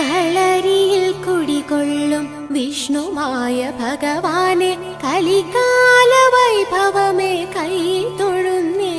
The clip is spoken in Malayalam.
കളരിയിൽ കുടികൊള്ളും വിഷ്ണുമായ ഭഗവാനെ. കലികാല വൈഭവമേ കൈ തൊഴുന്നേ.